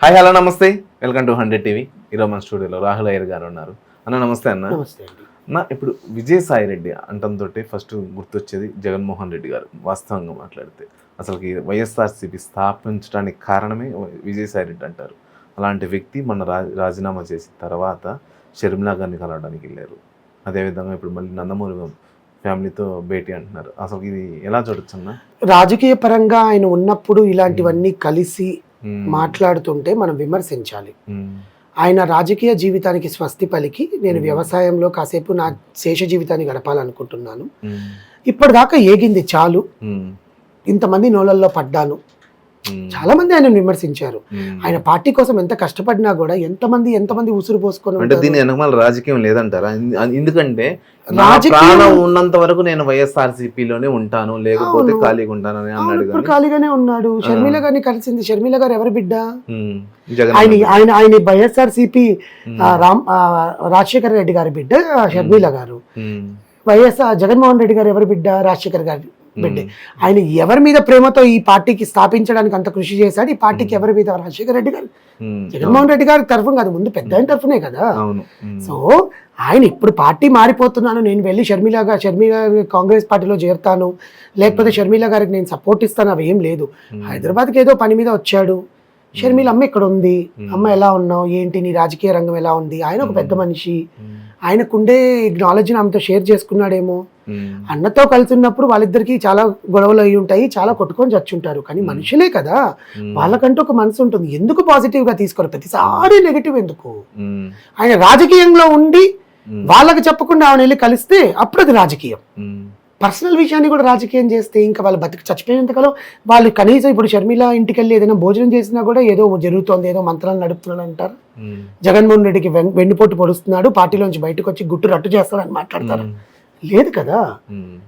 Hi hello namaste. Welcome to hundred TV. ఈరోజు మన స్టూడియోలో రాహుల్ అయ్యర్ గారు ఉన్నారు. అన్న నమస్తే అన్న. నమస్తే అన్న ఇప్పుడు విజయసాయి రెడ్డి అంటంతో ఫస్ట్ గుర్తొచ్చేది జగన్మోహన్ రెడ్డి గారు వాస్తవంగా మాట్లాడితే. అసలుకి వైఎస్ఆర్సీపీ స్థాపించడానికి కారణమే విజయసాయి రెడ్డి అంటారు. అలాంటి వ్యక్తి మన రాజీనామా చేసిన తర్వాత షర్మిలా గారిని కలవడానికి వెళ్ళారు. అదేవిధంగా ఇప్పుడు మళ్ళీ నందమూరి ఫ్యామిలీతో భేటీ అంటున్నారు. అసలు ఇది ఎలా చూడొచ్చు అన్న? రాజకీయ పరంగా ఆయన ఉన్నప్పుడు ఇలాంటివన్నీ కలిసి. మాట్లాడుతుంటే మనం విమర్శించాలి. ఆయన రాజకీయ జీవితానికి స్వస్తి పలికి నేను. వ్యవసాయంలో కాసేపు నా శేష జీవితాన్ని గడపాలనుకుంటున్నాను. ఇప్పటిదాకా ఏగింది చాలు. ఇంతమంది నోళ్ళల్లో పడ్డాను. చాలా మంది ఆయన విమర్శించారు. ఆయన పార్టీ కోసం ఎంత కష్టపడినా కూడా ఎంతమంది ఎంతమంది ఉసురు పోసుకొని అంటే. దీని వెనకమాల రాజకీయం లేదంటారా? ఎందు- ఎందుకంటే ప్రాణం ఉన్నంత వరకు నేను వైఎస్ఆర్లోనే ఉంటాను లేకపోతే. ఖాళీగా ఉంటాను అని అన్నాడు ఖాళీగానే ఉన్నాడు. షర్మిల గారిని కలిసింది. షర్మిల గారు ఎవరి బిడ్డ? ఆయన ఆయన ఆయన YSR CP um, Ram Rajasekhara Reddy గారి బిడ్డ షర్మిల గారు. వైఎస్ఆర్ జగన్మోహన్ రెడ్డి గారు ఎవరి బిడ్డ? రాజశేఖర్ గారి బిడ్డ ఆయన ఎవరి మీద ప్రేమతో ఈ పార్టీకి స్థాపించడానికి అంత కృషి చేశాడు? ఈ పార్టీకి ఎవరి మీద? రాజశేఖర రెడ్డి గారు. జగన్మోహన్ రెడ్డి గారి తరఫున కాదు ముందు పెద్ద ఆయన తరఫునే కదా. సో ఆయన ఇప్పుడు పార్టీ మారిపోతున్నాను నేను వెళ్ళి షర్మిల గారు షర్మిల గారి కాంగ్రెస్ పార్టీలో చేరుతాను లేకపోతే షర్మిల గారికి నేను సపోర్ట్ ఇస్తాను అవి ఏం లేదు. హైదరాబాద్కి ఏదో పని మీద వచ్చాడు. షర్మిల అమ్మ ఇక్కడ ఉంది అమ్మ ఎలా ఉన్నావు? ఏంటి నీ రాజకీయ రంగం ఎలా ఉంది? ఆయన ఒక పెద్ద మనిషి. ఆయనకుండే నాలెడ్జ్ని ఆమెతో షేర్ చేసుకున్నాడేమో అన్నతో కలిసి ఉన్నప్పుడు వాళ్ళిద్దరికి చాలా గొడవలు అయి ఉంటాయి చాలా కొట్టుకొని చచ్చుంటారు. కానీ. మనుషులే కదా. వాళ్ళకంటూ ఒక మనసు ఉంటుంది. ఎందుకు పాజిటివ్గా తీసుకోరు ప్రతిసారి నెగిటివ్ ఎందుకు? ఆయన రాజకీయంలో ఉండి వాళ్ళకి చెప్పకుండా ఆమె వెళ్ళి కలిస్తే అప్పుడు అది రాజకీయం. పర్సనల్ విషయాన్ని కూడా రాజకీయం చేస్తే ఇంకా వాళ్ళు బతికి చచ్చిపోయినంతకాలం వాళ్ళు కనీసం ఇప్పుడు షర్మిల ఇంటికి వెళ్ళి ఏదైనా భోజనం చేసినా కూడా ఏదో జరుగుతోంది ఏదో మంత్రాలు నడుపుతున్నాడు అంటారు. జగన్మోహన్ రెడ్డికి వెన్- వెన్నుపోటు పొడుస్తున్నాడు పార్టీలోంచి బయటకు వచ్చి గుట్టు రట్టు చేస్తాడని మాట్లాడతారు. లేదు కదా?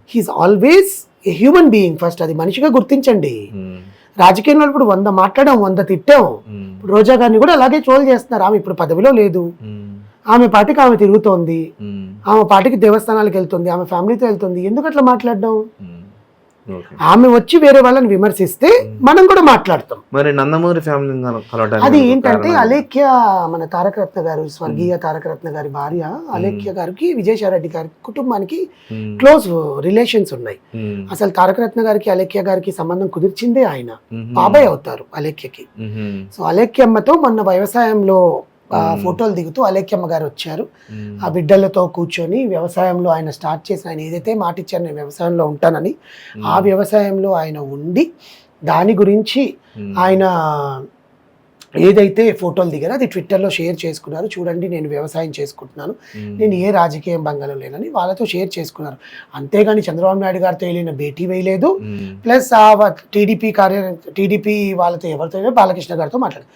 He's always a human being first అది మనిషిగా గుర్తించండి. రాజకీయంలో ఇప్పుడు వంద మాట్లాడాం వంద తిట్టాం. ఇప్పుడు రోజా గారిని కూడా అలాగే ట్రోల్ చేస్తున్నారు. ఆమె ఇప్పుడు పదవిలో లేదు. ఆమె పార్టీకి ఆమె తిరుగుతోంది. ఆమె పార్టీకి దేవస్థానాలకు వెళ్తుంది ఆమె ఫ్యామిలీతో వెళ్తుంది. ఎందుకు అట్లా మాట్లాడడం? ఆమె వచ్చి వేరే వాళ్ళని విమర్శిస్తే మనం కూడా మాట్లాడతాం. మరి నందమూరి ఫ్యామిలీ అది ఏంటంటే? అలేఖ్య మన తారక రత్న గారు స్వర్గీయ తారక రత్న గారి భార్య అలేఖ్య గారికి విజయసాయిరెడ్డి గారి కుటుంబానికి క్లోజ్ రిలేషన్స్ ఉన్నాయి. అసలు తారక రత్న గారికి అలేఖ్య గారికి సంబంధం కుదిర్చిందే ఆయన. బాబాయ్ అవుతారు అలేఖ్యకి. సో అలేఖ్యమ్మతో మొన్న వ్యవసాయంలో. ఫోటోలు దిగుతూ అలేఖ్యమ్మ గారు వచ్చారు ఆ బిడ్డలతో కూర్చొని వ్యవసాయంలో ఆయన స్టార్ట్ చేసిన ఆయన ఏదైతే మాట ఇచ్చారు నేను వ్యవసాయంలో ఉంటానని ఆ వ్యవసాయంలో ఆయన ఉండి దాని గురించి ఆయన ఏదైతే ఫోటోలు దిగారో అది ట్విట్టర్లో షేర్ చేసుకున్నారు. చూడండి నేను వ్యవసాయం చేసుకుంటున్నాను. నేను ఏ రాజకీయ బంగాలో లేనని వాళ్ళతో షేర్ చేసుకున్నారు. అంతేగాని చంద్రబాబు నాయుడు గారితో వెళ్ళిన భేటీ వేయలేదు. ప్లస్ ఆ టీడీపీ కార్య టీడీపీ వాళ్ళతో ఎవరితో బాలకృష్ణ గారితో మాట్లాడు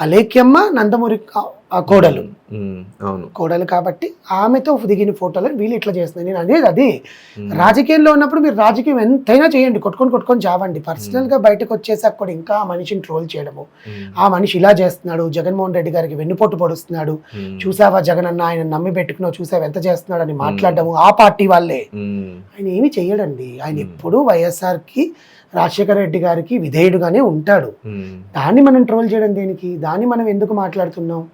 అలేఖ్యమ్మ నందమూరి కా- ఆ కోడలు. అవును. కోడలు కాబట్టి ఆమెతో దిగిన ఫోటోలను వీళ్ళు ఇట్లా చేస్తున్నారు. నేను అనేది అది. రాజకీయంలో ఉన్నప్పుడు మీరు రాజకీయం ఎంతైనా చేయండి. కొట్టుకొని కొట్టుకొని చావండి. పర్సనల్గా బయటకు వచ్చేసాక కూడా ఇంకా ఆ మనిషిని ట్రోల్ చేయడము. ఆ మనిషి ఇలా చేస్తున్నాడు. జగన్మోహన్ రెడ్డి గారికి వెన్నుపోటు పొడుస్తున్నాడు. చూసావా జగన్ అన్న ఆయన నమ్మి పెట్టుకున్నావు? చూసావా ఎంత చేస్తున్నాడు అని మాట్లాడడము. ఆ పార్టీ వాళ్ళే. ఆయన ఏమి చెయ్యడండి ఆయన. ఎప్పుడు వైఎస్ఆర్కి రాజశేఖర రెడ్డి గారికి విధేయుడుగానే ఉంటాడు. దాన్ని మనం ట్రోల్ చేయడం దేనికి? దాన్ని మనం ఎందుకు మాట్లాడుతున్నాం?